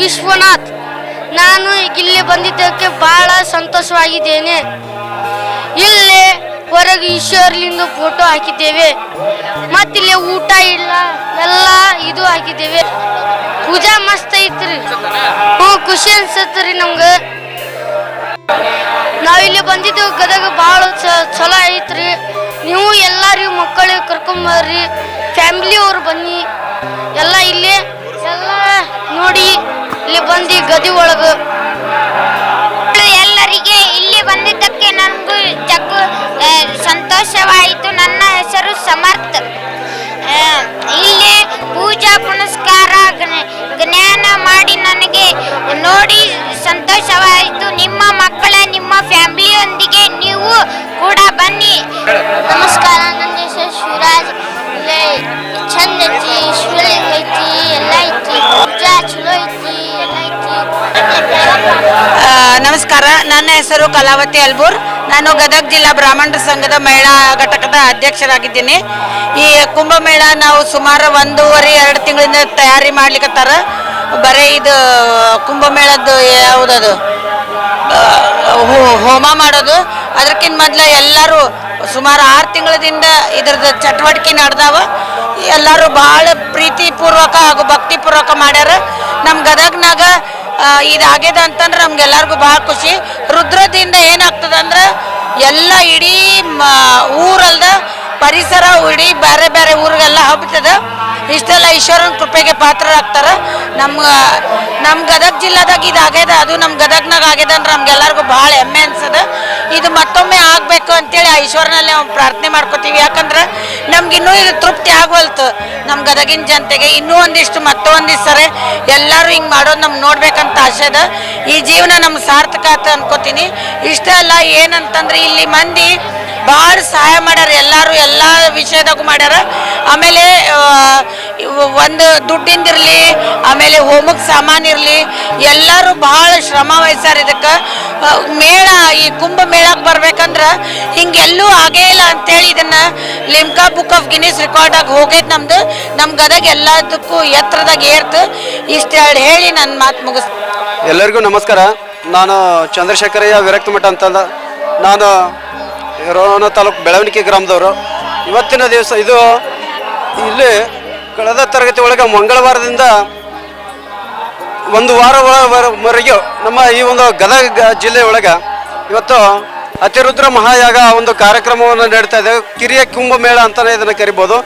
ವಿಶ್ವನಾಥ್, ನಾನು ಇಲ್ಲಿ ಬಂದಿದ್ದಕ್ಕೆ ಬಹಳ ಸಂತೋಷವಾಗಿದ್ದೇನೆ. ಇಲ್ಲಿ ಹೊರಗೆ ಈಶ್ವರ್ಲಿಂಗ ಫೋಟೋ ಹಾಕಿದ್ದೇವೆ. ಮತ್ತಿಲ್ಲಿ ಊಟ ಇಲ್ಲ, ಎಲ್ಲ ಇದು ಹಾಕಿದ್ದೇವೆ. ಪೂಜಾ ಮಸ್ತ್ ಐತ್ರಿ. ಹ್ಞೂ, ಖುಷಿ ಅನ್ಸತ್ರಿ ನಮ್ಗೆ. ನಾವಿಲ್ಲಿ ಬಂದಿದ್ದೇವೆ ಗದಗ ಭಾಳ ಚಲೋ ಐತ್ರಿ. ನೀವು ಎಲ್ಲರಿಗೂ ಮಕ್ಕಳಿಗೆ ಕರ್ಕೊಂಬರ್ರಿ ಫ್ಯಾಮಿಲಿ ಅವ್ರು ಬನ್ನಿ. ಬಂದು ಒಳಗ ಎಲ್ಲರಿಗೆ ಇಲ್ಲಿ ಬಂದಿದ್ದಕ್ಕೆ ನನಗೂ ಜಗ್ಗು ಸಂತೋಷವಾಯಿತು. ನನ್ನ ಹೆಸರು ಸಮರ್ಥ. ಇಲ್ಲಿ ಪೂಜಾ ಪುನಸ್ಕಾರ ಜ್ಞ- ಜ್ಞಾನ ಮಾಡಿ ನನಗೆ ನೋಡಿ ಸಂತೋಷವಾಯಿತು. ನಿಮ್ಮ ಮಕ್ಕಳ, ನಿಮ್ಮ ಫ್ಯಾಮಿಲಿಯೊಂದಿಗೆ ನೀವು ಕೂಡ ಬನ್ನಿ. ನಮಸ್ಕಾರ ನನ್ನ ಹೆಸರು ನಮಸ್ಕಾರ. ನನ್ನ ಹೆಸರು ಕಲಾವತಿ ಅಲ್ಬೂರ್. ನಾನು ಗದಗ ಜಿಲ್ಲಾ ಬ್ರಾಹ್ಮಣರ ಸಂಘದ ಮಹಿಳಾ ಘಟಕದ ಅಧ್ಯಕ್ಷರಾಗಿದ್ದೀನಿ. ಈ ಕುಂಭಮೇಳ ನಾವು ಸುಮಾರು ಒಂದೂವರೆ, ಎರಡು ತಿಂಗಳಿಂದ ತಯಾರಿ ಮಾಡ್ಲಿಕ್ಕತ್ತಾರ ಬರೀ ಇದು ಕುಂಭಮೇಳದ್ದು ಯಾವುದದು? ಹೋಮ ಮಾಡೋದು. ಅದಕ್ಕಿಂತ ಮೊದಲು ಎಲ್ಲರೂ ಸುಮಾರು ಆರು ತಿಂಗಳದಿಂದ ಇದ್ರದ್ದು ಚಟುವಟಿಕೆ ನಡೆದಾವ. ಎಲ್ಲರೂ ಭಾಳ ಪ್ರೀತಿಪೂರ್ವಕ ಹಾಗೂ ಭಕ್ತಿಪೂರ್ವಕ ಮಾಡ್ಯಾರ. ನಮ್ಮ ಗದಗ್ನಾಗ ಇದಾಗ್ಯದ ಅಂತಂದ್ರೆ ನಮ್ಗೆಲ್ಲರಿಗೂ ಭಾಳ ಖುಷಿ. ರುದ್ರದಿಂದ ಏನಾಗ್ತದೆ ಅಂದ್ರೆ ಎಲ್ಲ ಇಡೀ ಊರಲ್ದ ಪರಿಸರ ಇಡೀ ಬೇರೆ ಬೇರೆ ಊರಿಗೆಲ್ಲ ಹಬ್ಬತದ ಇಷ್ಟೆಲ್ಲ ಈಶ್ವರನ ಕೃಪೆಗೆ ಪಾತ್ರರಾಗ್ತಾರ. ನಮ್ಮ ನಮ್ಮ ಗದಗ ಜಿಲ್ಲಾದಾಗ ಇದು ಅದು ನಮ್ಮ ಗದಗ್ನಾಗ ಆಗ್ಯದ ಅಂದ್ರೆ ನಮ್ಗೆಲ್ಲರಿಗೂ ಭಾಳ ಹೆಮ್ಮೆ ಅನ್ಸದ ಇದು ಮತ್ತೊಮ್ಮೆ ಆಗಬೇಕು ಅಂತೇಳಿ ಆ ಈಶ್ವರನಲ್ಲಿ ನಾವು ಪ್ರಾರ್ಥನೆ ಮಾಡ್ಕೋತೀವಿ. ಯಾಕಂದ್ರೆ ನಮ್ಗೆ ಇನ್ನೂ ಇದು ತೃಪ್ತಿ ಆಗವಲ್ತು ನಮ್ಮ ಗದಗಿನ ಜನತೆಗೆ ಇನ್ನೂ ಒಂದಿಷ್ಟು ಮತ್ತೊಂದಿಷ್ಟು ಸರಿ ಎಲ್ಲರೂ ಹಿಂಗೆ ಮಾಡೋದು ನಮ್ಗೆ ನೋಡ್ಬೇಕಂತ ಆಸೆ ಅದ. ಈ ಜೀವನ ನಮ್ಗೆ ಸಾರ್ಥಕ ಆತ ಅನ್ಕೋತೀನಿ. ಇಷ್ಟೇ ಅಲ್ಲ, ಏನಂತಂದ್ರೆ ಇಲ್ಲಿ ಮಂದಿ ಭಾಳ ಸಹಾಯ ಮಾಡ್ಯಾರ. ಎಲ್ಲರೂ ಎಲ್ಲ ವಿಷಯದಾಗೂ ಮಾಡ್ಯಾರ. ಆಮೇಲೆ ಒಂದು ದುಡ್ಡಿಂದಿರಲಿ ಆಮೇಲೆ ಹೋಮಕ್ಕೆ ಸಾಮಾನು ಇರಲಿ, ಎಲ್ಲರೂ ಭಾಳ ಶ್ರಮ ವಹಿಸ್ಯಾರ ಇದಕ್ಕೆ. ಮೇಳ, ಈ ಕುಂಭ ಮೇಳಕ್ಕೆ ಬರ್ಬೇಕಂದ್ರೆ ಹಿಂಗೆಲ್ಲೂ ಆಗೇ ಇಲ್ಲ ಅಂತೇಳಿ ಇದನ್ನ ಲಿಮ್ಕಾ ಬುಕ್ ಆಫ್ ಗಿನ್ನಿಸ್ ರೆಕಾರ್ಡಾಗಿ ಹೋಗೈತೆ ನಮ್ದು. ನಮ್ಮ ಗದಗ ಎಲ್ಲದಕ್ಕೂ ಎತ್ತರದಾಗ ಏರ್ತು. ಇಷ್ಟ ಹೇಳಿ ನನ್ನ ಮಾತು ಮುಗಿಸ್. ಎಲ್ಲರಿಗೂ ನಮಸ್ಕಾರ. ನಾನು ಚಂದ್ರಶೇಖರಯ್ಯ, ವಿರಕ್ತ ಮಠ ಅಂತಂದ. ನಾನು ರೋಣ ತಾಲೂಕು ಬೆಳವಣಿಗೆ ಗ್ರಾಮದವರು. ಇವತ್ತಿನ ದಿವಸ ಇದು ಇಲ್ಲಿ ಕಳೆದ ತರಗತಿ ಒಳಗೆ ಮಂಗಳವಾರದಿಂದ ಒಂದು ವಾರ ವರೆಗೆ ನಮ್ಮ ಈ ಒಂದು ಗದಗ ಜಿಲ್ಲೆ ಒಳಗೆ ಇವತ್ತು ಅತಿರುದ್ರ ಮಹಾಯಾಗ ಒಂದು ಕಾರ್ಯಕ್ರಮವನ್ನು ನಡೀತಾ ಇದೆ. ಕಿರಿಯ ಕುಂಭಮೇಳ ಅಂತಲೇ ಇದನ್ನು ಕರಿಬೋದು.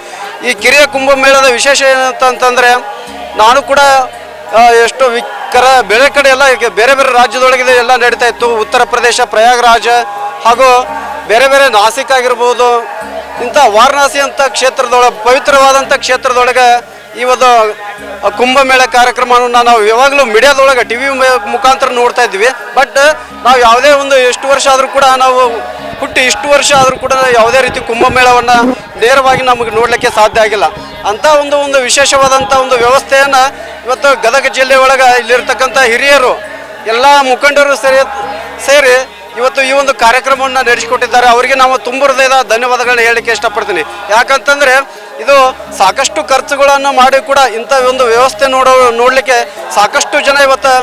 ಈ ಕಿರಿಯ ಕುಂಭಮೇಳದ ವಿಶೇಷ ಏನಂತಂತಂದರೆ ನಾನು ಕೂಡ ಎಷ್ಟು ವಿಕರ ಬೇರೆ ಕಡೆ ಎಲ್ಲ ಬೇರೆ ಬೇರೆ ರಾಜ್ಯದೊಳಗಿದೆ ಎಲ್ಲ ನಡೀತಾ ಇತ್ತು. ಉತ್ತರ ಪ್ರದೇಶ ಪ್ರಯಾಗರಾಜ ಹಾಗೂ ಬೇರೆ ಬೇರೆ ನಾಸಿಕ್ ಆಗಿರ್ಬೋದು ಇಂಥ ವಾರಣಾಸಿ ಅಂತ ಕ್ಷೇತ್ರದೊಳಗೆ ಪವಿತ್ರವಾದಂಥ ಕ್ಷೇತ್ರದೊಳಗೆ ಇವತ್ತು ಕುಂಭಮೇಳ ಕಾರ್ಯಕ್ರಮವನ್ನು ನಾವು ಯಾವಾಗಲೂ ಮೀಡಿಯಾದೊಳಗೆ ಟಿ ವಿ ಮುಖಾಂತರ ನೋಡ್ತಾ ಇದ್ವಿ. ಬಟ್ ನಾವು ಯಾವುದೇ ಒಂದು ಎಷ್ಟು ವರ್ಷ ಆದರೂ ಕೂಡ ನಾವು ಹುಟ್ಟಿ ಇಷ್ಟು ವರ್ಷ ಆದರೂ ಕೂಡ ಯಾವುದೇ ರೀತಿ ಕುಂಭಮೇಳವನ್ನು ನೇರವಾಗಿ ನಮಗೆ ನೋಡಲಿಕ್ಕೆ ಸಾಧ್ಯ ಆಗಿಲ್ಲ. ಅಂಥ ಒಂದು ಒಂದು ವಿಶೇಷವಾದಂಥ ಒಂದು ವ್ಯವಸ್ಥೆಯನ್ನು ಇವತ್ತು ಗದಗ ಜಿಲ್ಲೆ ಒಳಗೆ ಇಲ್ಲಿರ್ತಕ್ಕಂಥ ಹಿರಿಯರು, ಎಲ್ಲ ಮುಖಂಡರು ಸೇರಿ ಸೇರಿ ಇವತ್ತು ಈ ಒಂದು ಕಾರ್ಯಕ್ರಮವನ್ನು ನಡೆಸಿಕೊಟ್ಟಿದ್ದಾರೆ. ಅವರಿಗೆ ನಾವು ತುಂಬ ಹೃದಯದ ಧನ್ಯವಾದಗಳನ್ನ ಹೇಳಲಿಕ್ಕೆ ಇಷ್ಟಪಡ್ತೀನಿ. ಯಾಕಂತಂದ್ರೆ ಇದು ಸಾಕಷ್ಟು ಖರ್ಚುಗಳನ್ನು ಮಾಡಿ ಕೂಡ ಇಂಥ ಒಂದು ವ್ಯವಸ್ಥೆ ನೋಡೋ, ನೋಡಲಿಕ್ಕೆ ಸಾಕಷ್ಟು ಜನ ಇವತ್ತು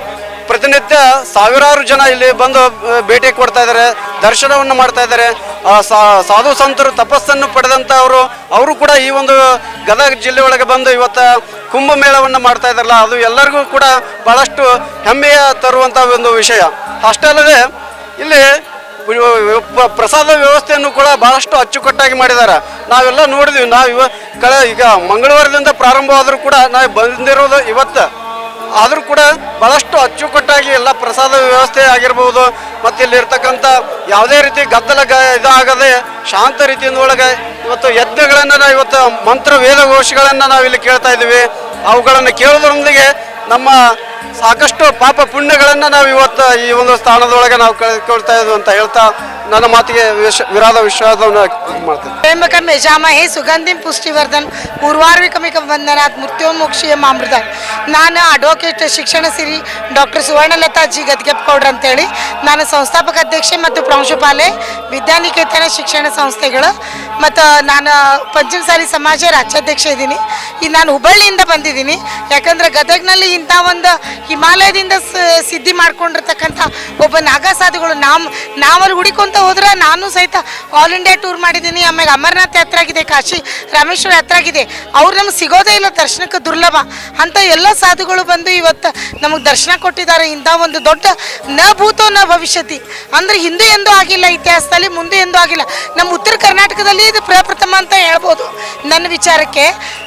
ಪ್ರತಿನಿತ್ಯ ಸಾವಿರಾರು ಜನ ಇಲ್ಲಿ ಬಂದು ಭೇಟಿ ಕೊಡ್ತಾ ಇದ್ದಾರೆ, ದರ್ಶನವನ್ನು ಮಾಡ್ತಾ ಇದ್ದಾರೆ. ಸಾಧು ಸಂತರು ತಪಸ್ಸನ್ನು ಪಡೆದಂಥ ಅವರು ಅವರು ಕೂಡ ಈ ಒಂದು ಗದಗ ಜಿಲ್ಲೆ ಒಳಗೆ ಬಂದು ಇವತ್ತು ಕುಂಭಮೇಳವನ್ನು ಮಾಡ್ತಾ ಇದ್ದಾರಲ್ಲ, ಅದು ಎಲ್ಲರಿಗೂ ಕೂಡ ಬಹಳಷ್ಟು ಹೆಮ್ಮೆಯ ತರುವಂಥ ಒಂದು ವಿಷಯ. ಅಷ್ಟೇ ಅಲ್ಲದೆ ಇಲ್ಲಿ ಪ್ರಸಾದ ವ್ಯವಸ್ಥೆಯನ್ನು ಕೂಡ ಬಹಳಷ್ಟು ಅಚ್ಚುಕಟ್ಟಾಗಿ ಮಾಡಿದ್ದಾರೆ. ನಾವೆಲ್ಲ ನೋಡಿದ್ವಿ. ನಾವು ಇವ ಕಳೆ ಈಗ ಮಂಗಳವಾರದಿಂದ ಪ್ರಾರಂಭವಾದರೂ ಕೂಡ ನಾವು ಬಂದಿರೋದು ಇವತ್ತು. ಆದರೂ ಕೂಡ ಬಹಳಷ್ಟು ಅಚ್ಚುಕಟ್ಟಾಗಿ ಎಲ್ಲ ಪ್ರಸಾದ ವ್ಯವಸ್ಥೆ ಆಗಿರ್ಬೋದು. ಮತ್ತು ಇಲ್ಲಿರ್ತಕ್ಕಂಥ ಯಾವುದೇ ರೀತಿ ಗದ್ದಲ ಗ ಇದಾಗದೆ ಶಾಂತ ರೀತಿಯಿಂದ ಒಳಗೆ ಇವತ್ತು ಯಜ್ಞಗಳನ್ನು ನಾವು ಇವತ್ತು ಮಂತ್ರ ವೇದಘೋಷಗಳನ್ನು ನಾವು ಇಲ್ಲಿ ಕೇಳ್ತಾ ಇದ್ದೀವಿ. ಅವುಗಳನ್ನು ಕೇಳೋದ್ರೊಂದಿಗೆ ನಮ್ಮ ಸಾಕಷ್ಟು ಪಾಪ ಪುಣ್ಯಗಳನ್ನು ನಾವು ಇವತ್ತು ಈ ಒಂದು ಸ್ಥಾನದೊಳಗೆ ನಾವು ಕಳ್ಕೊಳ್ತಾ ಇದ್ವಿ ಅಂತ ಹೇಳ್ತಾ ನನ್ನ ಮಾತಿಗೆ ವಿಶ್ ವಿರಾದ ವಿಶ್ವಾಸವನ್ನು ಮಾಡ್ತೇನೆ ತ್ರ್ಯಂಬಕಂ ಯಜಾಮ ಹೇ ಸುಗಂಧಿಂ ಪುಷ್ಟಿವರ್ಧನ್ ಪೂರ್ವಾರ್ವಿಕಮಿಕ ವಂದನಾತ್ ಮೃತ್ಯೋಮೋಕ್ಷಿಯ ಮಾಮೃತ ನಾನು ಅಡ್ವೊಕೇಟ್ ಶಿಕ್ಷಣ ಸಿರಿ ಡಾಕ್ಟರ್ ಸುವರ್ಣಲತಾ ಜಿ ಗದ್ಗೆಪ್ಪಗೌಡ್ರ ಅಂತೇಳಿ. ನಾನು ಸಂಸ್ಥಾಪಕ ಅಧ್ಯಕ್ಷೆ ಮತ್ತು ಪ್ರಾಂಶುಪಾಲೆ ವಿದ್ಯಾನಿಕೇತನ ಶಿಕ್ಷಣ ಸಂಸ್ಥೆಗಳು. ಮತ್ತು ನಾನು ಪಂಚಮಸಾಲಿ ಸಮಾಜ ರಾಜ್ಯಾಧ್ಯಕ್ಷ ಇದ್ದೀನಿ. ಈ ನಾನು ಹುಬ್ಬಳ್ಳಿಯಿಂದ ಬಂದಿದ್ದೀನಿ. ಯಾಕಂದ್ರೆ ಗದಗ್ನಲ್ಲಿ ಇಂಥ ಒಂದು ಹಿಮಾಲಯದಿಂದ ಸಿದ್ಧಿ ಮಾಡ್ಕೊಂಡಿರ್ತಕ್ಕಂಥ ಒಬ್ಬ ನಾಗಸಾಧುಗಳು ನಾವು ನಾವಲ್ಲಿ ಹುಡಿಕೊಂತ ಹೋದ್ರೆ ನಾನು ಸಹಿತ ಆಲ್ ಇಂಡಿಯಾ ಟೂರ್ ಮಾಡಿದ್ದೀನಿ. ಆಮೇಲೆ ಅಮರನಾಥ್ ಯಾತ್ರೆ ಆಗಿದೆ, ಕಾಶಿ ರಾಮೇಶ್ವರ ಯಾತ್ರೆ ಆಗಿದೆ. ಅವ್ರು ನಮ್ಗೆ ಸಿಗೋದೇ ಇಲ್ಲ ದರ್ಶನಕ್ಕೆ ದುರ್ಲಭ. ಅಂತ ಎಲ್ಲ ಸಾಧುಗಳು ಬಂದು ಇವತ್ತು ನಮಗೆ ದರ್ಶನ ಕೊಟ್ಟಿದ್ದಾರೆ. ಇಂಥ ಒಂದು ದೊಡ್ಡ ನ ಭೂತೋ ನ ಭವಿಷ್ಯತಿ. ಅಂದ್ರೆ ಹಿಂದೂ ಎಂದೂ ಆಗಿಲ್ಲ, ಇತಿಹಾಸದಲ್ಲಿ ಮುಂದೆ ಎಂದೂ ಆಗಿಲ್ಲ. ನಮ್ಮ ಉತ್ತರ ಕರ್ನಾಟಕದಲ್ಲಿ ಇದು ಪ್ರಪ್ರಥಮ ಅಂತ ಹೇಳ್ಬೋದು. ನನ್ನ ವಿಚಾರಕ್ಕೆ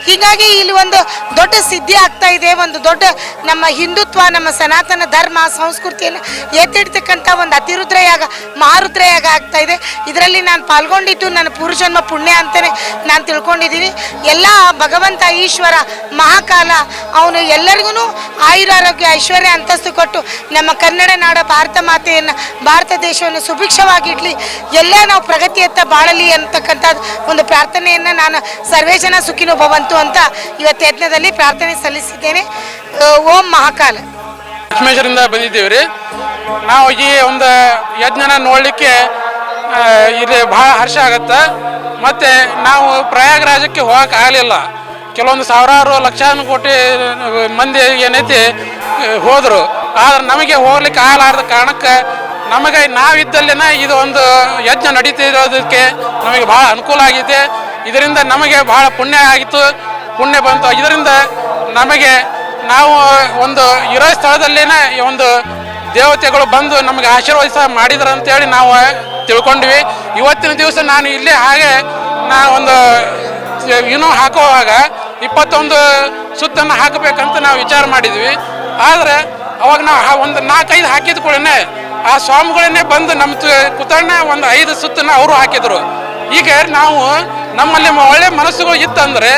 ಹೀಗಾಗಿ ಇಲ್ಲಿ ಒಂದು ದೊಡ್ಡ ಸಿದ್ಧಿ ಆಗ್ತಾ ಇದೆ. ಒಂದು ದೊಡ್ಡ ನಮ್ಮ ಹಿಂದುತ್ವ, ನಮ್ಮ ಸನಾತನ ಧರ್ಮ, ಸಂಸ್ಕೃತಿಯನ್ನು ಎತ್ತಿಡ್ತಕ್ಕಂಥ ಒಂದು ಅತಿರುದ್ರಯಾಗ ಮಹಾರುದ್ರಯಾಗ ಮಹಾರುದ್ರ ಯಾಗ ಆಗ್ತಾ ಇದೆ. ಇದರಲ್ಲಿ ನಾನು ಪಾಲ್ಗೊಂಡಿದ್ದು ನನ್ನ ಪೂರ್ವಜನ್ಮ ಪುಣ್ಯ ಅಂತಲೇ ನಾನು ತಿಳ್ಕೊಂಡಿದ್ದೀನಿ. ಎಲ್ಲ ಭಗವಂತ ಈಶ್ವರ ಮಹಾಕಾಲ, ಅವನು ಎಲ್ಲರಿಗೂ ಆಯುರಾರೋಗ್ಯ, ಐಶ್ವರ್ಯ ಅಂತಸ್ತು ಕೊಟ್ಟು ನಮ್ಮ ಕನ್ನಡ ನಾಡ ಭಾರತ ಮಾತೆಯನ್ನು, ಭಾರತ ದೇಶವನ್ನು ಸುಭಿಕ್ಷವಾಗಿಡಲಿ ಎಲ್ಲ ನಾವು ಪ್ರಗತಿಯತ್ತ ಬಾಳಲಿ ಅಂತಕ್ಕಂಥದ್ದು ಒಂದು ಪ್ರಾರ್ಥನೆಯನ್ನು ನಾನು ಸರ್ವೇ ಜನ ಸುಖಿನೋ ಭವಂತು ಅಂತ ಇವತ್ತು ಯಜ್ಞದಲ್ಲಿ ಪ್ರಾರ್ಥನೆ ಸಲ್ಲಿಸಿದ್ದೇನೆ. ಓಂ ಮಹಾಕಾಲ. ಲಕ್ಷ್ಮೇಶ್ವರಿಂದ ಬಂದಿದ್ದೀವಿ ರೀ ನಾವು ಈ ಒಂದು ಯಜ್ಞನ ನೋಡಲಿಕ್ಕೆ ಇಲ್ಲಿ ಭಾಳ ಹರ್ಷ ಆಗತ್ತೆ. ಮತ್ತು ನಾವು ಪ್ರಯಾಗರಾಜಕ್ಕೆ ಹೋಗಕ್ಕೆ ಆಗಲಿಲ್ಲ. ಕೆಲವೊಂದು ಸಾವಿರಾರು ಲಕ್ಷಾನು ಕೋಟಿ ಮಂದಿ ಏನೈತಿ ಹೋದರು. ಆದ್ರೆ ನಮಗೆ ಹೋಗ್ಲಿಕ್ಕೆ ಆಗಲಾರ್ದ ಕಾರಣಕ್ಕೆ ನಮಗೆ ನಾವಿದ್ದಲ್ಲಿನ ಇದು ಒಂದು ಯಜ್ಞ ನಡೀತಿರೋದಕ್ಕೆ ನಮಗೆ ಭಾಳ ಅನುಕೂಲ ಆಗಿದೆ. ಇದರಿಂದ ನಮಗೆ ಭಾಳ ಪುಣ್ಯ ಆಗಿತ್ತು. ಪುಣ್ಯ ಬಂತು. ಇದರಿಂದ ನಮಗೆ ನಾವು ಒಂದು ಇರೋ ಸ್ಥಳದಲ್ಲಿನ ಒಂದು ದೇವತೆಗಳು ಬಂದು ನಮಗೆ ಆಶೀರ್ವಾದ ಮಾಡಿದ್ರು ಅಂತೇಳಿ ನಾವು ತಿಳ್ಕೊಂಡ್ವಿ. ಇವತ್ತಿನ ದಿವಸ ನಾನು ಇಲ್ಲೇ ಹಾಗೆ ನಾ ಒಂದು ಇನ್ನೂ ಹಾಕುವಾಗ ಇಪ್ಪತ್ತೊಂದು ಸುತ್ತನ್ನು ಹಾಕಬೇಕಂತ ನಾವು ವಿಚಾರ ಮಾಡಿದ್ವಿ. ಆದರೆ ಅವಾಗ ನಾವು ಒಂದು ನಾಲ್ಕೈದು ಹಾಕಿದ ಕೂಡಲೇ ಆ ಸ್ವಾಮಿಗಳನ್ನೇ ಬಂದು ನಮ್ಮ ಕುತಣ್ಣ ಒಂದು ಐದು ಸುತ್ತನ್ನ ಅವರು ಹಾಕಿದ್ರು. ಈಗ ನಾವು ನಮ್ಮಲ್ಲಿ ಒಳ್ಳೆ ಮನಸ್ಸುಗಳು ಇತ್ತಂದ್ರೆ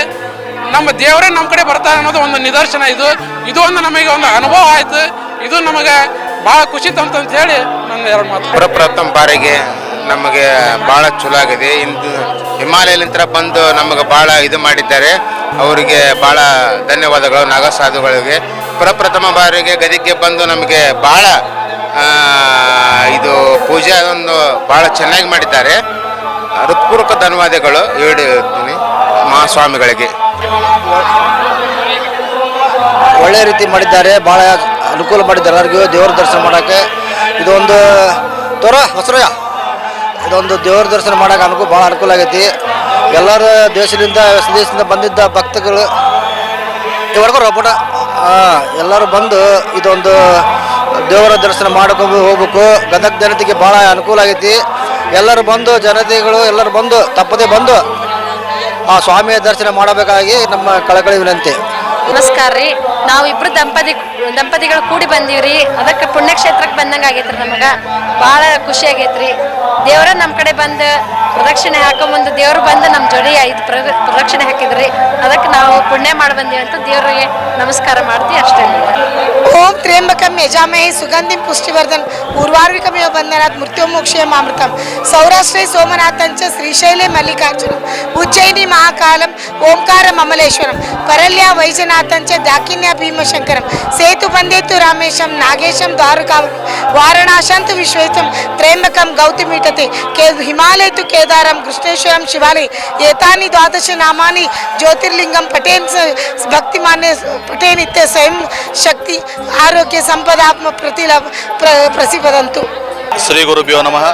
ನಮ್ಮ ದೇವರೇ ನಮ್ಮ ಕಡೆ ಬರ್ತಾರೆ ಅನ್ನೋದು ಒಂದು ನಿದರ್ಶನ ಇದು. ಇದು ಒಂದು ನಮಗೆ ಒಂದು ಅನುಭವ ಆಯ್ತು. ಇದು ನಮಗೆ ಬಹಳ ಖುಷಿ ತಂತು ಅಂತ ಹೇಳಿ ನನ್ನ ಎರಡು ಮಾತು. ಪ್ರಪ್ರಥಮ ಬಾರಿಗೆ ನಮಗೆ ಭಾಳ ಚಲೋ ಆಗಿದೆ. ಇಂದು ಹಿಮಾಲಯಲಿಂತ್ರ ಬಂದು ನಮಗೆ ಭಾಳ ಇದು ಮಾಡಿದ್ದಾರೆ. ಅವರಿಗೆ ಭಾಳ ಧನ್ಯವಾದಗಳು ನಾಗಸಾಧುಗಳಿಗೆ. ಪ್ರಪ್ರಥಮ ಬಾರಿಗೆ ಗದಿಗೆ ಬಂದು ನಮಗೆ ಆ, ಇದು ಪೂಜೆ ಒಂದು ಭಾಳ ಚೆನ್ನಾಗಿ ಮಾಡಿದ್ದಾರೆ. ಹೃತ್ಪೂರ್ವಕ ಧನ್ಯವಾದಗಳು ಹೇಳ್ತೀನಿ ಮಹಾಸ್ವಾಮಿಗಳಿಗೆ. ಒಳ್ಳೆ ರೀತಿ ಮಾಡಿದ್ದಾರೆ ಭಾಳ ಅನುಕೂಲ ಮಾಡಿದ್ದಾರೆ. ಎಲ್ಲರಿಗೂ ದೇವರ ದರ್ಶನ ಮಾಡೋಕ್ಕೆ. ಇದೊಂದು ತೋರ ಹೊಸರಯ್ಯ. ಇದೊಂದು ದೇವ್ರ ದರ್ಶನ ಮಾಡೋಕೆ ಅನುಕೂಲ ಭಾಳ ಅನುಕೂಲ ಆಗೈತಿ. ಎಲ್ಲರ ದೇಶದಿಂದ ಸ್ವದೇಶದಿಂದ ದೇಶದಿಂದ ಬಂದಿದ್ದ ಭಕ್ತಗಳು ಇವರೆಗೂ ರೊಬ್ಬಟ ಎಲ್ಲರೂ ಬಂದು ಇದೊಂದು ದೇವರ ದರ್ಶನ ಮಾಡ್ಕೊಂಡು ಹೋಗ್ಬೇಕು. ಗದಗ ಜನತೆಗೆ ಭಾಳ ಅನುಕೂಲ ಆಗೈತಿ. ಎಲ್ಲರೂ ಬಂದು ಜನತೆಗಳು, ಎಲ್ಲರೂ ಬಂದು ತಪ್ಪದೆ ಬಂದು ಆ ಸ್ವಾಮಿಯ ದರ್ಶನ ಮಾಡಬೇಕಾಗಿ ನಮ್ಮ ಕಳಕಳಿ ವಿನಂತಿ. ನಮಸ್ಕಾರ ರೀ. ನಾವು ಇಬ್ರು ದಂಪತಿ, ದಂಪತಿಗಳು ಕೂಡಿ ಬಂದೀವ್ರಿ. ಅದಕ್ಕೆ ಪುಣ್ಯಕ್ಷೇತ್ರಕ್ಕೆ ಬಂದಂಗೆ ಆಗೈತ್ರಿ ನಮಗೆ. ಭಾಳ ಖುಷಿ ಆಗೈತ್ರಿ. ದೇವರ ನಮ್ಮ ಕಡೆ ಬಂದು ಪ್ರದಕ್ಷಿಣೆ ಹಾಕೊಂಬಂದು ದೇವರು ಬಂದು ನಮ್ಮ ಜೋಡಿ ಐದು ಪ್ರ- ಪ್ರದಕ್ಷಿಣೆ ಹಾಕಿದ್ರಿ ಅದಕ್ಕೆ ನಾವು ಪುಣ್ಯ ಮಾಡಿ ಬಂದೀವಿ ಅಂತ ದೇವ್ರಿಗೆ ನಮಸ್ಕಾರ ಮಾಡ್ತೀವಿ ಅಷ್ಟೇ ಓಂ ತ್ರ್ಯಂಬಕಂ ಯಜಾಮಹೇ ಸುಗಂಧಿಂ ಪುಷ್ಟಿವರ್ಧನ್ ಊರ್ವಾರ್ವಿಕಮಿವ ಬಂಧನಾತ್ ಮೃತ್ಯುಮೋಕ್ಷಯಂ ಅಮೃತಂ ಸೌರಾಷ್ಟ್ರೇ ಸೋಮನಾಥಂಚ ಶ್ರೀಶೈಲೆ ಮಲ್ಲಿಕಾರ್ಜುನಂ ಉಜ್ಜಯಿನಿ ಮಹಾಕಾಲಂ ಓಂಕಾರಂ ಅಮಲೇಶ್ವರಂ ಪರಲ್ಯ ವೈಜನಾಥಂಚ ದಾಕಿನ್ಯ ಭೀಮಶಂಕರಂ ಸೇತು ಬಂದೇತು ರಾಮೇಶಂ ನಾಗೇಶಂ ದ್ವಾರಕಾಂ ವಾರಣಾಶಂತು ವಿಶ್ವೇತಂ ತ್ರ್ಯಂಬಕಂ ಗೌತಮೀಟತೆ ಕೆ ಹಿಮಾಲಯ ತು ಕೇದಾರಂ ಕೃಷ್ಣೇಶ್ವರಂ ಶಿವಾಲಯ ಏತಾನಿ ದ್ವಾದಶ ನಾಮಾನಿ ಜ್ಯೋತಿರ್ಲಿಂಗಂ ಪಟೇನ್ ಸ- ಭಕ್ತಿಮಾನ್ಯ ಪಟೇನ್ ಇತ್ಯ ಸ್ವಯಂ ಶಕ್ತಿ, ಆರೋಗ್ಯ ಸಂಪದಾತ್ಮ ಪ್ರತಿಲ, ಪ್ರ ಪ್ರಸಿಪದಂತು ಶ್ರೀ ಗುರುಭ್ಯೋ ನಮಃ.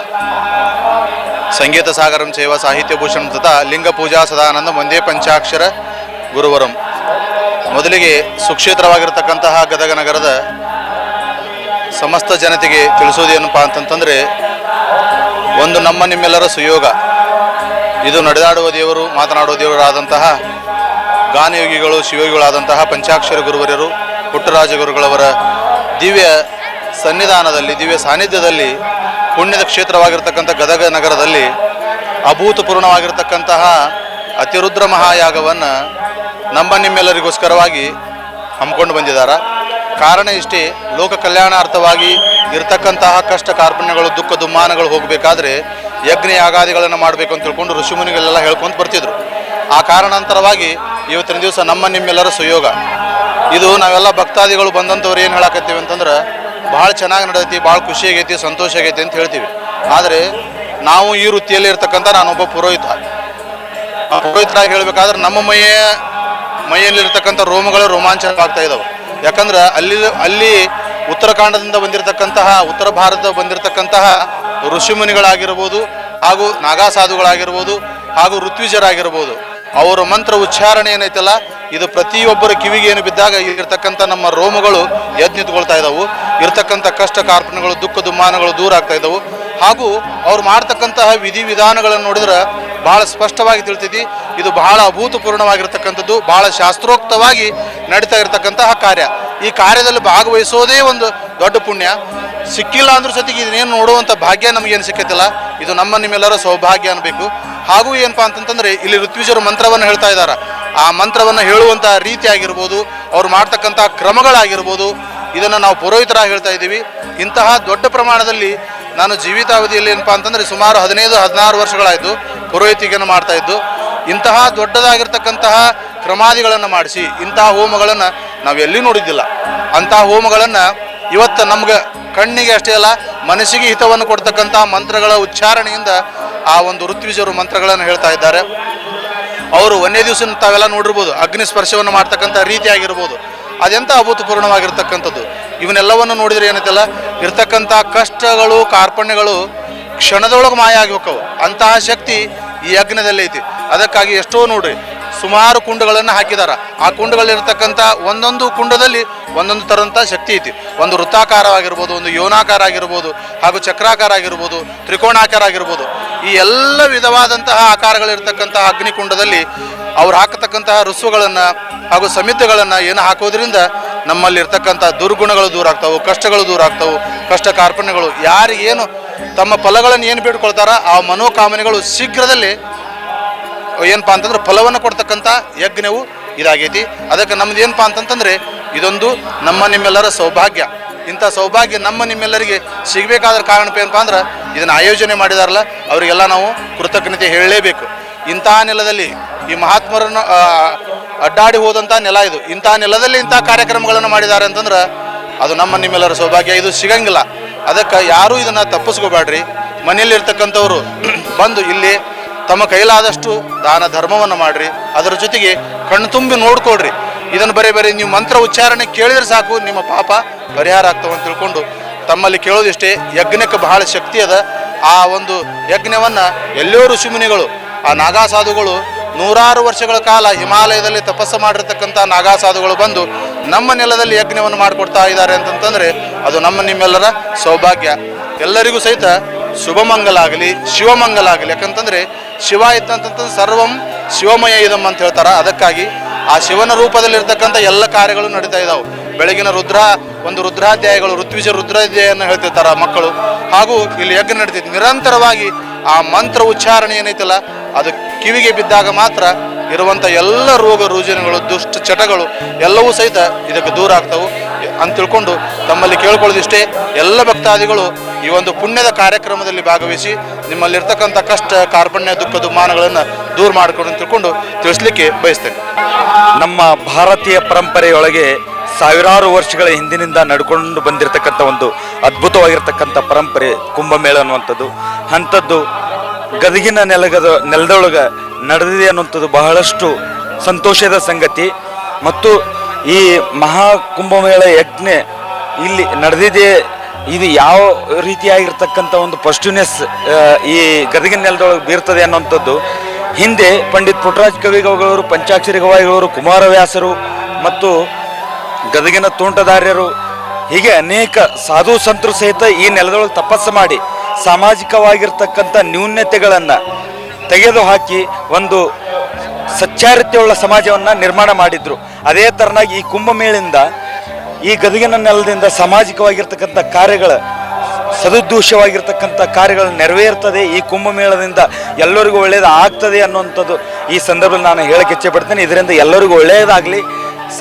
ಸಂಗೀತ ಸಾಗರಂ ಸೇವಾ ಸಾಹಿತ್ಯ ಭೂಷಣ ತಥಾ ಲಿಂಗ ಪೂಜಾ ಸದಾನಂದ ಒಂದೇ ಪಂಚಾಕ್ಷರ ಗುರುವರಂ. ಮೊದಲಿಗೆ ಸುಕ್ಷೇತ್ರವಾಗಿರತಕ್ಕಂತಹ ಗದಗ ನಗರದ ಸಮಸ್ತ ಜನತೆಗೆ ತಿಳಿಸೋದೇನಪ್ಪ ಅಂತಂತಂದರೆ, ಒಂದು ನಮ್ಮ ನಿಮ್ಮೆಲ್ಲರ ಸುಯೋಗ. ಇದು ನಡೆದಾಡುವ ದೇವರು, ಮಾತನಾಡುವ ದೇವರಾದಂತಹ ಗಾನಯೋಗಿಗಳು, ಶಿವಯೋಗಿಗಳಾದಂತಹ ಪಂಚಾಕ್ಷರ ಗುರುವರ್ಯರು ಪುಟ್ಟರಾಜ ಗುರುಗಳವರ ದಿವ್ಯ ಸನ್ನಿಧಾನದಲ್ಲಿ, ದಿವ್ಯ ಸಾನ್ನಿಧ್ಯದಲ್ಲಿ, ಪುಣ್ಯದ ಕ್ಷೇತ್ರವಾಗಿರ್ತಕ್ಕಂಥ ಗದಗ ನಗರದಲ್ಲಿ ಅಭೂತಪೂರ್ಣವಾಗಿರ್ತಕ್ಕಂತಹ ಅತಿರುದ್ರ ಮಹಾಯಾಗವನ್ನು ನಮ್ಮ ನಿಮ್ಮೆಲ್ಲರಿಗೋಸ್ಕರವಾಗಿ ಹಮ್ಮಿಕೊಂಡು ಬಂದಿದ್ದಾರೆ. ಕಾರಣ ಇಷ್ಟೇ ಲೋಕ ಕಲ್ಯಾಣಾರ್ಥವಾಗಿ ಇರತಕ್ಕಂತಹ ಕಷ್ಟ ಕಾರ್ಪಣ್ಯಗಳು, ದುಃಖ ದುಮ್ಮಾನಗಳು ಹೋಗಬೇಕಾದ್ರೆ ಯಜ್ಞ ಯಾಗಾದಿಗಳನ್ನು ಮಾಡಬೇಕು ಅಂತ ತಿಳ್ಕೊಂಡು ಋಷಿಮುನಿಗಳೆಲ್ಲ ಹೇಳ್ಕೊಂತ ಬರ್ತಿದ್ರು. ಆ ಕಾರಣಾಂತರವಾಗಿ ಇವತ್ತಿನ ದಿವಸ ನಮ್ಮ ನಿಮ್ಮೆಲ್ಲರ ಸುಯೋಗ. ಇದು ನಾವೆಲ್ಲ ಭಕ್ತಾದಿಗಳು ಬಂದಂಥವ್ರು ಏನು ಹೇಳಕತ್ತೀವಿ ಅಂತಂದ್ರೆ ಭಾಳ ಚೆನ್ನಾಗಿ ನಡೆದೈತಿ, ಭಾಳ ಖುಷಿ ಸಂತೋಷ ಆಗೈತಿ ಅಂತ ಹೇಳ್ತೀವಿ. ಆದರೆ ನಾವು ಈ ವೃತ್ತಿಯಲ್ಲಿ ಇರ್ತಕ್ಕಂಥ ನಾನೊಬ್ಬ ಪುರೋಹಿತ. ಪುರೋಹಿತರಾಗಿ ಹೇಳಬೇಕಾದ್ರೆ ನಮ್ಮ ಮೈಯ ಮೈಯಲ್ಲಿರ್ತಕ್ಕಂಥ ರೋಮಗಳು ರೋಮಾಂಚನವಾಗ್ತಾ ಇದ್ದಾವೆ ಯಾಕಂದ್ರೆ ಅಲ್ಲಿ ಅಲ್ಲಿ ಉತ್ತರಾಖಂಡದಿಂದ ಬಂದಿರತಕ್ಕಂತಹ, ಉತ್ತರ ಭಾರತದಿಂದ ಬಂದಿರತಕ್ಕಂತಹ ಋಷಿಮುನಿಗಳಾಗಿರ್ಬೋದು ಹಾಗೂ ನಾಗಾಸಾಧುಗಳಾಗಿರ್ಬೋದು ಹಾಗೂ ಋತ್ವಿಜರಾಗಿರ್ಬೋದು, ಅವರ ಮಂತ್ರ ಉಚ್ಚಾರಣೆ ಏನೈತಲ್ಲ, ಇದು ಪ್ರತಿಯೊಬ್ಬರ ಕಿವಿಗೆ ಏನು ಬಿದ್ದಾಗ ಇರ್ತಕ್ಕಂಥ ನಮ್ಮ ರೋಮಗಳು ಎದ್ದು ಇದ್ದಾವೆ. ಇರ್ತಕ್ಕಂಥ ಕಷ್ಟ ಕಾರ್ಪಣ್ಯಗಳು, ದುಃಖ ದುಮ್ಮಾನಗಳು ದೂರ ಆಗ್ತಾ ಇದ್ದವು. ಹಾಗೂ ಅವ್ರು ಮಾಡ್ತಕ್ಕಂತಹ ವಿಧಿವಿಧಾನಗಳನ್ನು ನೋಡಿದ್ರೆ ಬಹಳ ಸ್ಪಷ್ಟವಾಗಿ ತಿಳ್ತೈತಿ. ಇದು ಬಹಳ ಅಭೂತಪೂರ್ಣವಾಗಿರ್ತಕ್ಕಂಥದ್ದು, ಬಹಳ ಶಾಸ್ತ್ರೋಕ್ತವಾಗಿ ನಡೀತಾ ಇರತಕ್ಕಂತಹ ಕಾರ್ಯ. ಈ ಕಾರ್ಯದಲ್ಲಿ ಭಾಗವಹಿಸೋದೇ ಒಂದು ದೊಡ್ಡ ಪುಣ್ಯ. ಸಿಕ್ಕಿಲ್ಲ ಅಂದ್ರೂ ಸತಿಗೆ ಇದನ್ನೇನು ನೋಡುವಂಥ ಭಾಗ್ಯ ನಮಗೇನು ಸಿಕ್ಕತ್ತಿಲ್ಲ. ಇದು ನಮ್ಮ ನಿಮ್ಮೆಲ್ಲರ ಸೌಭಾಗ್ಯ ಅನ್ಬೇಕು. ಹಾಗೂ ಏನಪ್ಪಾ ಅಂತಂತಂದ್ರೆ, ಇಲ್ಲಿ ಋತ್ವಿಜರು ಮಂತ್ರವನ್ನು ಹೇಳ್ತಾ ಇದ್ದಾರೆ. ಆ ಮಂತ್ರವನ್ನು ಹೇಳುವಂಥ ರೀತಿ ಆಗಿರ್ಬೋದು, ಅವ್ರು ಮಾಡ್ತಕ್ಕಂಥ ಕ್ರಮಗಳಾಗಿರ್ಬೋದು, ಇದನ್ನು ನಾವು ಪುರೋಹಿತರ ಹೇಳ್ತಾ ಇದ್ದೀವಿ. ಇಂತಹ ದೊಡ್ಡ ಪ್ರಮಾಣದಲ್ಲಿ ನಾನು ಜೀವಿತಾವಧಿಯಲ್ಲಿ ಏನಪ್ಪಾ ಅಂತಂದ್ರೆ, ಸುಮಾರು ಹದಿನೈದು, ಹದಿನಾರು ವರ್ಷಗಳಾಯಿತು ಪುರೋಹಿತಿಗೆಯನ್ನು ಮಾಡ್ತಾ ಇದ್ದು, ಇಂತಹ ದೊಡ್ಡದಾಗಿರ್ತಕ್ಕಂತಹ ಕ್ರಮಾದಿಗಳನ್ನು ಮಾಡಿಸಿ, ಇಂತಹ ಹೋಮಗಳನ್ನು ನಾವು ಎಲ್ಲಿ ನೋಡಿದ್ದಿಲ್ಲ. ಅಂತಹ ಹೋಮಗಳನ್ನು ಇವತ್ತು ನಮ್ಗೆ ಕಣ್ಣಿಗೆ ಅಷ್ಟೇ ಅಲ್ಲ, ಮನಸ್ಸಿಗೆ ಹಿತವನ್ನು ಕೊಡ್ತಕ್ಕಂಥ ಮಂತ್ರಗಳ ಉಚ್ಚಾರಣೆಯಿಂದ ಆ ಒಂದು ಋತ್ವಿಜರು ಮಂತ್ರಗಳನ್ನು ಹೇಳ್ತಾ ಇದ್ದಾರೆ. ಅವರು ಒಂದೇ ದಿವಸ ತಾವೆಲ್ಲ ನೋಡಿರ್ಬೋದು, ಅಗ್ನಿ ಸ್ಪರ್ಶವನ್ನು ಮಾಡ್ತಕ್ಕಂಥ ರೀತಿ ಅದೆಂಥ ಅಭೂತಪೂರ್ಣವಾಗಿರ್ತಕ್ಕಂಥದ್ದು. ಇವನ್ನೆಲ್ಲವನ್ನು ನೋಡಿದ್ರೆ ಏನೈತಲ್ಲ, ಇರ್ತಕ್ಕಂಥ ಕಷ್ಟಗಳು, ಕಾರ್ಪಣ್ಯಗಳು ಕ್ಷಣದೊಳಗೆ ಮಾಯ ಆಗಿ ಹೋಗವು ಅಂತಹ ಶಕ್ತಿ ಈ ಯಜ್ಞದಲ್ಲಿ ಐತಿ. ಅದಕ್ಕಾಗಿ ಎಷ್ಟೋ ನೋಡ್ರಿ ಸುಮಾರು ಕುಂಡಗಳನ್ನು ಹಾಕಿದಾರ. ಆ ಕುಂಡಗಳಿರ್ತಕ್ಕಂಥ ಒಂದೊಂದು ಕುಂಡದಲ್ಲಿ ಒಂದೊಂದು ಥರಂಥ ಶಕ್ತಿ ಐತಿ. ಒಂದು ವೃತ್ತಾಕಾರ ಆಗಿರ್ಬೋದು ಒಂದು ಯೋನಾಕಾರ ಆಗಿರ್ಬೋದು ಹಾಗೂ ಚಕ್ರಾಕಾರ ಆಗಿರ್ಬೋದು ತ್ರಿಕೋಣಾಕಾರ ಆಗಿರ್ಬೋದು ಈ ಎಲ್ಲ ವಿಧವಾದಂತಹ ಆಕಾರಗಳಿರ್ತಕ್ಕಂತಹ ಅಗ್ನಿಕುಂಡದಲ್ಲಿ ಅವ್ರು ಹಾಕತಕ್ಕಂತಹ ಋಸುಗಳನ್ನು ಹಾಗೂ ಸಮಿತಿಗಳನ್ನು ಏನು ಹಾಕೋದ್ರಿಂದ ನಮ್ಮಲ್ಲಿ ಇರ್ತಕ್ಕಂಥ ದುರ್ಗುಣಗಳು ದೂರ ಆಗ್ತಾವೆ, ಕಷ್ಟಗಳು ದೂರ ಆಗ್ತಾವೆ, ಕಷ್ಟ ಕಾರ್ಪಣ್ಯಗಳು ಯಾರಿಗೇನು ತಮ್ಮ ಫಲಗಳನ್ನು ಏನು ಬಿಟ್ಕೊಳ್ತಾರ ಆ ಮನೋಕಾಮನೆಗಳು ಶೀಘ್ರದಲ್ಲಿ ಏನಪ್ಪಾ ಅಂತಂದ್ರೆ ಫಲವನ್ನು ಕೊಡ್ತಕ್ಕಂಥ ಯಜ್ಞವು ಇದಾಗೈತಿ. ಅದಕ್ಕೆ ನಮ್ದು ಏನಪ್ಪ ಅಂತಂತಂದ್ರೆ ಇದೊಂದು ನಮ್ಮ ನಿಮ್ಮೆಲ್ಲರ ಸೌಭಾಗ್ಯ. ಇಂಥ ಸೌಭಾಗ್ಯ ನಮ್ಮ ನಿಮ್ಮೆಲ್ಲರಿಗೆ ಸಿಗಬೇಕಾದ ಕಾರಣಪ್ಪ ಏನಪ್ಪ ಅಂದ್ರೆ ಇದನ್ನು ಆಯೋಜನೆ ಮಾಡಿದಾರಲ್ಲ, ಅವರಿಗೆಲ್ಲ ನಾವು ಕೃತಜ್ಞತೆ ಹೇಳಲೇಬೇಕು. ಇಂತಹ ನೆಲದಲ್ಲಿ ಈ ಮಹಾತ್ಮರನ್ನು ಅಡ್ಡಾಡಿ ಹೋದಂಥ ನೆಲ ಇದು. ಇಂತಹ ನೆಲದಲ್ಲಿ ಇಂಥ ಕಾರ್ಯಕ್ರಮಗಳನ್ನು ಮಾಡಿದ್ದಾರೆ ಅಂತಂದ್ರೆ ಅದು ನಮ್ಮ ನಿಮ್ಮೆಲ್ಲರ ಸೌಭಾಗ್ಯ. ಇದು ಸಿಗಂಗಿಲ್ಲ. ಅದಕ್ಕೆ ಯಾರೂ ಇದನ್ನು ತಪ್ಪಿಸ್ಕೋಬೇಡ್ರಿ ಮನೆಯಲ್ಲಿರ್ತಕ್ಕಂಥವ್ರು ಬಂದು ಇಲ್ಲಿ ತಮ್ಮ ಕೈಲಾದಷ್ಟು ದಾನ ಧರ್ಮವನ್ನು ಮಾಡ್ರಿ. ಅದರ ಜೊತೆಗೆ ಕಣ್ಣು ತುಂಬಿ ನೋಡ್ಕೊಳ್ರಿ. ಇದನ್ನು ಬರೀ ಬರೀ ನೀವು ಮಂತ್ರ ಉಚ್ಚಾರಣೆ ಕೇಳಿದ್ರೆ ಸಾಕು, ನಿಮ್ಮ ಪಾಪ ಪರಿಹಾರ ಆಗ್ತವೆ ಅಂತ ತಿಳ್ಕೊಂಡು ತಮ್ಮಲ್ಲಿ ಕೇಳೋದಿಷ್ಟೇ ಯಜ್ಞಕ್ಕೆ ಬಹಳ ಶಕ್ತಿ ಅದ. ಆ ಒಂದು ಯಜ್ಞವನ್ನು ಎಲ್ಲೋ ಋಷಿಮುನಿಗಳು, ಆ ನಾಗಾ ಸಾಧುಗಳು ನೂರಾರು ವರ್ಷಗಳ ಕಾಲ ಹಿಮಾಲಯದಲ್ಲಿ ತಪಸ್ಸು ಮಾಡಿರ್ತಕ್ಕಂಥ ನಾಗಾ ಸಾಧುಗಳು ಬಂದು ನಮ್ಮ ನೆಲದಲ್ಲಿ ಯಜ್ಞವನ್ನು ಮಾಡಿಕೊಡ್ತಾ ಇದ್ದಾರೆ ಅಂತಂತಂದರೆ ಅದು ನಮ್ಮ ನಿಮ್ಮೆಲ್ಲರ ಸೌಭಾಗ್ಯ. ಎಲ್ಲರಿಗೂ ಸಹಿತ ಶುಭಮಂಗಲ ಆಗಲಿ, ಶಿವಮಂಗಲ ಆಗಲಿ, ಯಾಕಂತಂದ್ರೆ ಶಿವ ಇತ್ತಂತಂದ್ರೆ ಸರ್ವಂ ಶಿವಮಯ ಇದಂ ಅಂತ ಹೇಳ್ತಾರ. ಅದಕ್ಕಾಗಿ ಆ ಶಿವನ ರೂಪದಲ್ಲಿರ್ತಕ್ಕಂಥ ಎಲ್ಲ ಕಾರ್ಯಗಳು ನಡೀತಾ ಇದಾವೆ. ಬೆಳಗಿನ ರುದ್ರ, ಒಂದು ರುದ್ರಾಧ್ಯಾಯಗಳು, ಋತ್ವಿಜ ರುದ್ರಾಧ್ಯಾಯನ್ನು ಹೇಳ್ತಿರ್ತಾರ ಮಕ್ಕಳು. ಹಾಗೂ ಇಲ್ಲಿ ಯಜ್ಞ ನಡೀತೈತಿ. ನಿರಂತರವಾಗಿ ಆ ಮಂತ್ರ ಉಚ್ಚಾರಣೆ ಏನೈತಲ್ಲ, ಅದು ಕಿವಿಗೆ ಬಿದ್ದಾಗ ಮಾತ್ರ ಇರುವಂಥ ಎಲ್ಲ ರೋಗ ರುಜಿನಗಳು, ದುಷ್ಟ ಚಟಗಳು ಎಲ್ಲವೂ ಸಹಿತ ಇದಕ್ಕೆ ದೂರ ಆಗ್ತವೆ. ಅಂತ ತಿಳ್ಕೊಂಡು ತಮ್ಮಲ್ಲಿ ಕೇಳ್ಕೊಳ್ಳೋದಿಷ್ಟೇ. ಎಲ್ಲ ಭಕ್ತಾದಿಗಳು ಈ ಒಂದು ಪುಣ್ಯದ ಕಾರ್ಯಕ್ರಮದಲ್ಲಿ ಭಾಗವಹಿಸಿ ನಿಮ್ಮಲ್ಲಿರ್ತಕ್ಕಂಥ ಕಷ್ಟ, ಕಾರ್ಪಣ್ಯ, ದುಃಖ ದುಮ್ಮಾನಗಳನ್ನು ದೂರ ಮಾಡಿಕೊಂಡು ತಿಳ್ಕೊಂಡು ತಿಳಿಸ್ಲಿಕ್ಕೆ ಬಯಸ್ತೇನೆ. ನಮ್ಮ ಭಾರತೀಯ ಪರಂಪರೆಯೊಳಗೆ ಸಾವಿರಾರು ವರ್ಷಗಳ ಹಿಂದಿನಿಂದ ನಡ್ಕೊಂಡು ಬಂದಿರತಕ್ಕಂಥ ಒಂದು ಅದ್ಭುತವಾಗಿರ್ತಕ್ಕಂಥ ಪರಂಪರೆ ಕುಂಭಮೇಳ ಅನ್ನುವಂಥದ್ದು. ಅಂಥದ್ದು ಗದಗಿನ ನೆಲಗದ, ನೆಲದೊಳಗೆ ನಡೆದಿದೆ ಅನ್ನುವಂಥದ್ದು ಬಹಳಷ್ಟು ಸಂತೋಷದ ಸಂಗತಿ. ಮತ್ತು ಈ ಮಹಾ ಕುಂಭಮೇಳ ಯಜ್ಞ ಇಲ್ಲಿ ನಡೆದಿದೆ ಇದು ಯಾವ ರೀತಿಯಾಗಿರ್ತಕ್ಕಂಥ ಒಂದು ಪಾಸಿಟಿವ್ನೆಸ್ ಈ ಗದಗಿನ ನೆಲದೊಳಗೆ ಬೀರ್ತದೆ ಅನ್ನುವಂಥದ್ದು. ಹಿಂದೆ ಪಂಡಿತ್ ಪುಟ್ಟರಾಜ್ ಕವಿಗಳವರು ಪಂಚಾಕ್ಷರಿ ಗವಾಯಿಗಳವರು ಕುಮಾರವ್ಯಾಸರು ಮತ್ತು ಗದಗಿನ ತೋಂಟದಾರ್ಯರು ಹೀಗೆ ಅನೇಕ ಸಾಧು ಸಂತರು ಸಹಿತ ಈ ನೆಲದೊಳಗೆ ತಪಸ್ಸು ಮಾಡಿ ಸಾಮಾಜಿಕವಾಗಿರ್ತಕ್ಕಂಥ ನ್ಯೂನ್ಯತೆಗಳನ್ನು ತೆಗೆದುಹಾಕಿ ಒಂದು ಸಚ್ಚಾರಿತ್ಯವುಳ್ಳ ಸಮಾಜವನ್ನು ನಿರ್ಮಾಣ ಮಾಡಿದ್ರು. ಅದೇ ಥರನಾಗಿ ಈ ಕುಂಭಮೇಳಿಂದ ಈ ಗದಗಿನ ನೆಲದಿಂದ ಸಾಮಾಜಿಕವಾಗಿರ್ತಕ್ಕಂಥ ಕಾರ್ಯಗಳ ಸದುದ್ದೇಶವಾಗಿರ್ತಕ್ಕಂಥ ಕಾರ್ಯಗಳು ನೆರವೇರ್ತದೆ, ಈ ಕುಂಭಮೇಳದಿಂದ ಎಲ್ಲರಿಗೂ ಒಳ್ಳೆಯದು ಆಗ್ತದೆ ಅನ್ನುವಂಥದ್ದು ಈ ಸಂದರ್ಭದಲ್ಲಿ ನಾನು ಹೇಳಕ್ಕೆ ಇಚ್ಛೆ ಪಡ್ತೇನೆ. ಇದರಿಂದ ಎಲ್ಲರಿಗೂ ಒಳ್ಳೆಯದಾಗಲಿ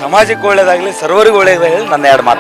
ಸಮಾಜಕ್ಕೆ ಒಳ್ಳೆಯದಾಗಲಿ ಸರ್ವರಿಗೂ ಒಳ್ಳೆಯದಾಗಲಿ ನನ್ನ ಎರಡು ಮಾತು